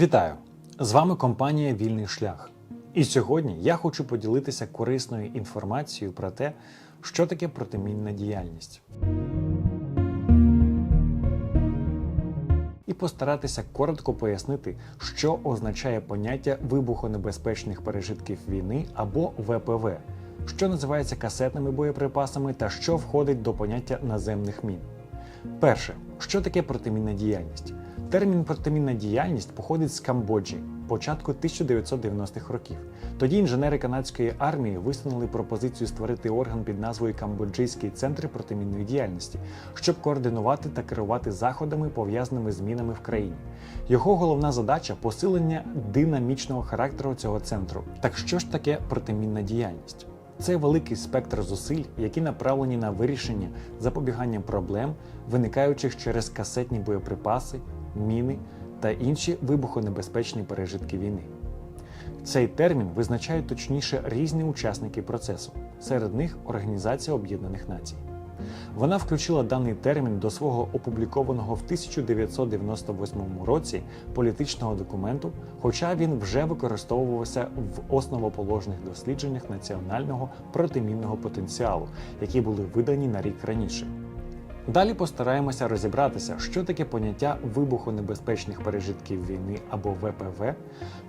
Вітаю! З вами компанія Вільний шлях. І сьогодні я хочу поділитися корисною інформацією про те, що таке протимінна діяльність. І постаратися коротко пояснити, що означає поняття вибухонебезпечних пережитків війни або ВПВ, що називається касетними боєприпасами та що входить до поняття наземних мін. Перше, що таке протимінна діяльність? Термін протимінна діяльність походить з Камбоджі, початку 1990-х років. Тоді інженери канадської армії висунули пропозицію створити орган під назвою Камбоджийський центр протимінної діяльності, щоб координувати та керувати заходами, пов'язаними з мінами в країні. Його головна задача посилення динамічного характеру цього центру. Так що ж таке протимінна діяльність? Це великий спектр зусиль, які направлені на вирішення запобігання проблем, виникаючих через касетні боєприпаси, міни та інші вибухонебезпечні пережитки війни. Цей термін визначають точніше різні учасники процесу, серед них Організація Об'єднаних Націй. Вона включила даний термін до свого опублікованого в 1998 році політичного документу, хоча він вже використовувався в основоположних дослідженнях національного протимінного потенціалу, які були видані на рік раніше. Далі постараємося розібратися, що таке поняття вибухонебезпечних пережитків війни або ВПВ,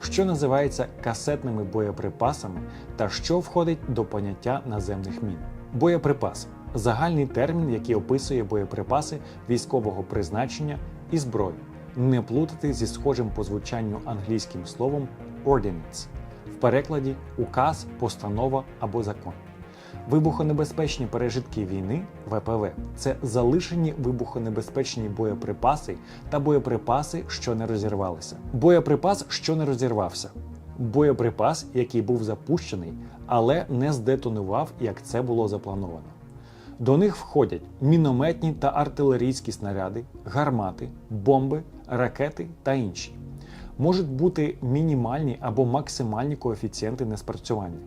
що називається касетними боєприпасами та що входить до поняття наземних мін. Боєприпас загальний термін, який описує боєприпаси військового призначення і зброю. Не плутати зі схожим по звучанню англійським словом ordinance, в перекладі указ, постанова або закон. Вибухонебезпечні пережитки війни ВПВ це залишені вибухонебезпечні боєприпаси та боєприпаси, що не розірвалися. Боєприпас, що не розірвався. Боєприпас, який був запущений, але не здетонував, як це було заплановано. До них входять мінометні та артилерійські снаряди, гармати, бомби, ракети та інші. Можуть бути мінімальні або максимальні коефіцієнти неспрацювання.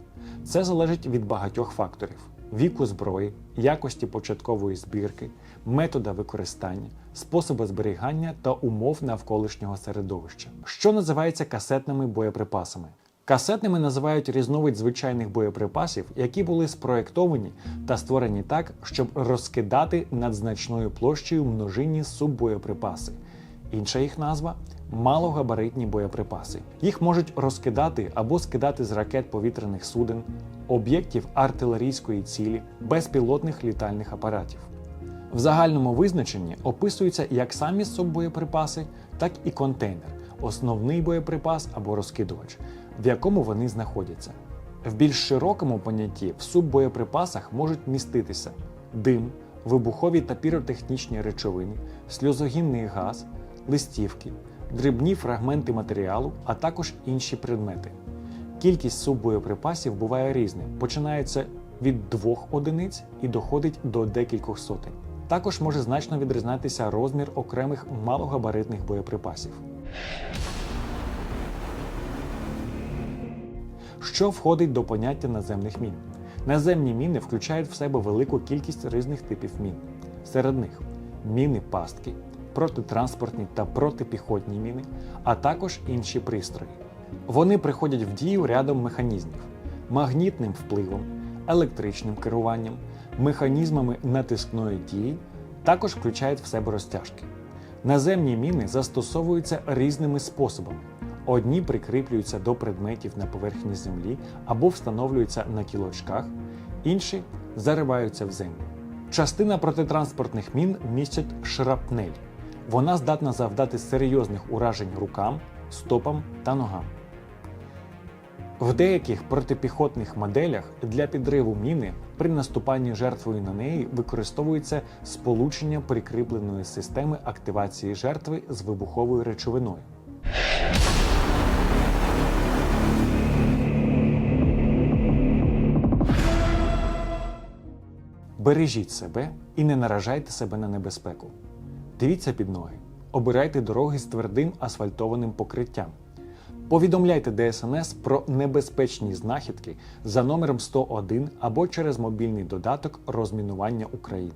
Це залежить від багатьох факторів: віку зброї, якості початкової збірки, метода використання, способу зберігання та умов навколишнього середовища, що називається касетними боєприпасами. Касетними називають різновид звичайних боєприпасів, які були спроєктовані та створені так, щоб розкидати над значною площею множинні суббоєприпаси. Інша їх назва малогабаритні боєприпаси. Їх можуть розкидати або скидати з ракет повітряних суден, об'єктів артилерійської цілі, безпілотних літальних апаратів. В загальному визначенні описуються як самі суббоєприпаси, так і контейнер, основний боєприпас або розкидувач, в якому вони знаходяться. В більш широкому понятті в суббоєприпасах можуть міститися дим, вибухові та піротехнічні речовини, сльозогінний газ, листівки, дрібні фрагменти матеріалу, а також інші предмети. Кількість суббоєприпасів буває різною, починається від двох одиниць і доходить до декількох сотень. Також може значно відрізнятися розмір окремих малогабаритних боєприпасів. Що входить до поняття наземних мін? Наземні міни включають в себе велику кількість різних типів мін. Серед них міни пастки, протитранспортні та протипіхотні міни, а також інші пристрої. Вони приходять в дію рядом механізмів: магнітним впливом, електричним керуванням, механізмами натискної дії, також включають в себе розтяжки. Наземні міни застосовуються різними способами. Одні прикріплюються до предметів на поверхні землі або встановлюються на кілочках, інші зариваються в землю. Частина протитранспортних мін містять шрапнель. Вона здатна завдати серйозних уражень рукам, стопам та ногам. В деяких протипіхотних моделях для підриву міни при наступанні жертвою на неї використовується сполучення прикріпленої системи активації жертви з вибуховою речовиною. Бережіть себе і не наражайте себе на небезпеку. Дивіться під ноги, обирайте дороги з твердим асфальтованим покриттям. Повідомляйте ДСНС про небезпечні знахідки за номером 101 або через мобільний додаток розмінування України.